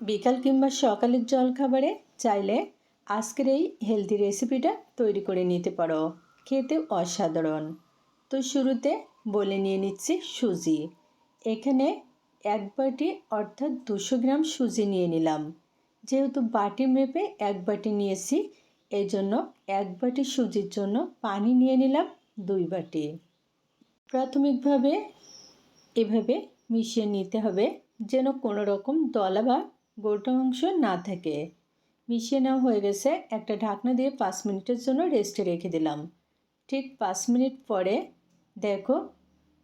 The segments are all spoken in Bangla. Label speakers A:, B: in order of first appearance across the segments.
A: বিকাল কিংবা সকালের জলখাবারে চাইলে আজকের এই হেলদি রেসিপিটা তৈরি করে নিতে পারো। খেতে অসাধারণ। তো শুরুতে বলে নিয়ে নিচ্ছি সুজি। এখানে এক বাটি অর্থাৎ দুশো গ্রাম সুজি নিয়ে নিলাম। যেহেতু বাটি মেপে এক বাটি নিয়েছি এই জন্য এক বাটি সুজির জন্য পানি নিয়ে নিলাম দুই বাটি। প্রাথমিকভাবে এভাবে মিশিয়ে নিতে হবে, যেন কোনো রকম দলা বা গোটা অংশ না থাকে। মিশিয়ে নেওয়া হয়ে গেছে, একটা ঢাকনা দিয়ে পাঁচ মিনিটের জন্য রেস্টে রেখে দিলাম। ঠিক পাঁচ মিনিট পরে, দেখো,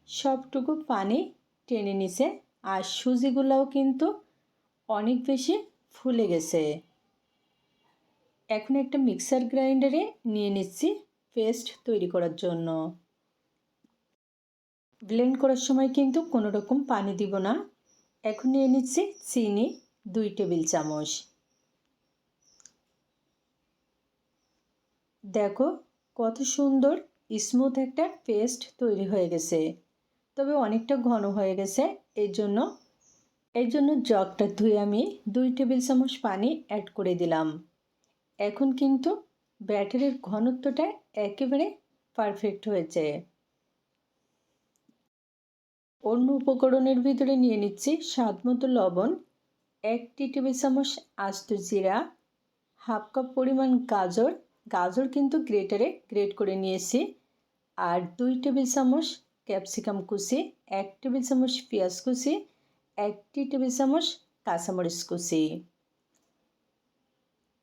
A: সবটুকু পানি টেনে নিছে আর সুজিগুলোও কিন্তু অনেক বেশি ফুলে গেছে। এখন একটা মিক্সার গ্রাইন্ডারে নিয়ে নিচ্ছি পেস্ট তৈরি করার জন্য। ব্লেন্ড করার সময় কিন্তু কোনো রকম পানি দিব না। এখন নিয়ে নিচ্ছি চিনি। দুই টেবিল চামচ। দেখো কত সুন্দর স্মুথ একটা পেস্ট তৈরি হয়ে গেছে, তবে অনেকটা ঘন হয়ে গেছে। এই জন্য এই জন্য জগটা ধুয়ে আমি দুই টেবিল চামচ পানি অ্যাড করে দিলাম। এখন কিন্তু ব্যাটারের ঘনত্বটা একেবারে পারফেক্ট হয়েছে। অন্য উপকরণের ভিতরে নিয়ে নিচ্ছি স্বাদ মতো লবণ। এক টি টেবিল চামচ আস্ত জিরা, হাফ কাপ পরিমাণ গাজর গাজর কিন্তু গ্রেটারে গ্রেট করে নিয়েছি, আর দুই টেবিল চামচ ক্যাপসিকাম কুচি, এক টেবিল চামচ পেঁয়াজ কুচি, একটি টেবিল চামচ কাঁচামরিচ কুচি।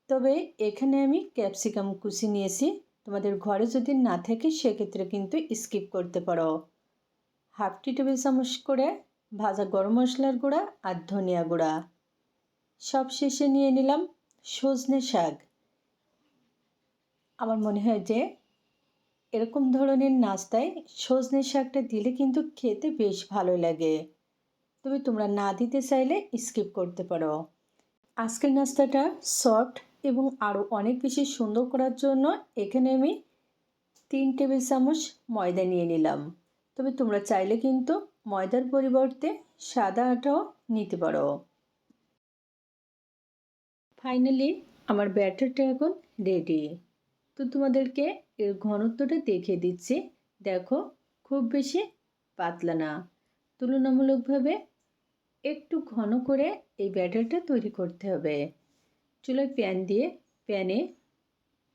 A: তবে এখানে আমি ক্যাপসিকাম কুচি নিয়েছি, তোমাদের ঘরে যদি না থাকে সেক্ষেত্রে কিন্তু স্কিপ করতে পারো। হাফ টি টেবিল চামচ করে ভাজা গরম মশলার গুঁড়া আর ধনিয়া গুঁড়া। সব শেষে নিয়ে নিলাম সজনে শাক। আমার মনে হয় যে এরকম ধরনের নাস্তায় সজনে শাকটা দিলে কিন্তু খেতে বেশ ভালো লাগে। তবে তোমরা না দিতে চাইলে স্কিপ করতে পারো। আজকের নাস্তাটা সফট এবং আরও অনেক বেশি সুন্দর করার জন্য এখানে আমি তিন টেবিল চামচ ময়দা নিয়ে নিলাম। তবে তোমরা চাইলে কিন্তু ময়দার পরিবর্তে সাদা আটাও নিতে পারো। ফাইনালি আমার ব্যাটারটা এখন রেডি তো তোমাদেরকে এর ঘনত্বটা দেখিয়ে দিচ্ছি। দেখো, খুব বেশি পাতলা না। তুলনামূলকভাবে একটু ঘন করে এই ব্যাটারটা তৈরি করতে হবে। চুলোয় প্যান দিয়ে প্যানে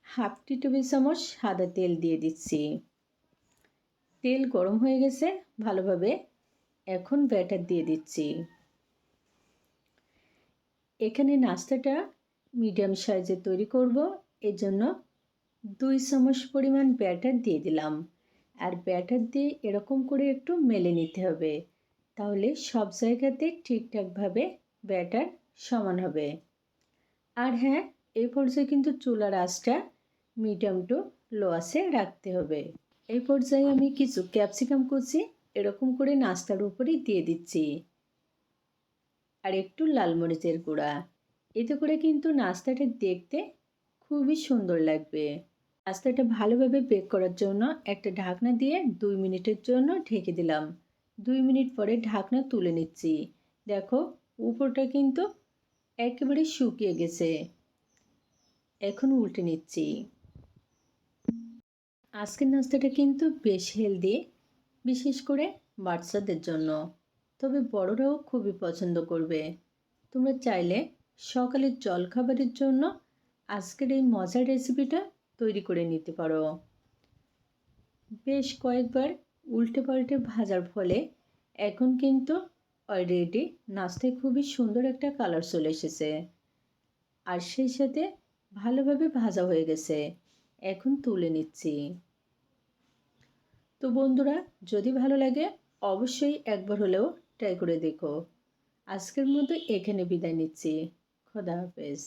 A: হাফ টি টেবিল চামচ সাদা তেল দিয়ে দিচ্ছি। তেল গরম হয়ে গেছে, ভালোভাবে এখন ব্যাটার দিয়ে দিচ্ছি। এখানে নাস্তাটা মিডিয়াম সাইজে তৈরি করব। এজন্য দুই চামচ পরিমাণ ব্যাটার দিয়ে দিলাম। আর ব্যাটার দিয়ে এরকম করে একটু মেলে নিতে হবে। তাহলে সব জায়গাতে ঠিকঠাকভাবে ব্যাটার সমান হবে। আর হ্যাঁ এই পর্যায়ে কিন্তু চুলার আঁচটা মিডিয়াম টু লো আসে রাখতে হবে। এই পর্যায়ে আমি কিছু ক্যাপসিকাম কুচি এরকম করে নাস্তার উপরেই দিয়ে দিচ্ছি। আর একটু লাল মরিচের গুঁড়া। এতে করে কিন্তু নাস্তাটা দেখতে খুবই সুন্দর লাগবে। নাস্তাটা ভালোভাবে বেক করার জন্য একটা ঢাকনা দিয়ে দুই মিনিটের জন্য ঢেকে দিলাম। দুই মিনিট পরে ঢাকনা তুলে নিচ্ছি। দেখো, উপরটা কিন্তু একেবারে শুকিয়ে গেছে। এখন উল্টে নিচ্ছি। আজকের নাস্তাটা কিন্তু বেশ হেলদি, বিশেষ করে বাচ্চাদের জন্য। তবে বড়রাও খুবই পছন্দ করবে। তোমরা চাইলে সকালের জলখাবারের জন্য আজকের এই মজার রেসিপিটা তৈরি করে নিতে পারো। বেশ কয়েকবার উল্টে পাল্টে ভাজার ফলে এখন কিন্তু অলরেডি নাস্তায় খুবই সুন্দর একটা কালার চলে এসেছে। আর সেই সাথে ভালোভাবে ভাজা হয়ে গেছে। এখন তুলে নিচ্ছি। তো বন্ধুরা, যদি ভালো লাগে অবশ্যই একবার হলেও ট্রাই করে দেখো। আজকের মতো এখানে বিদায় নিচ্ছি। খোদা হাফেজ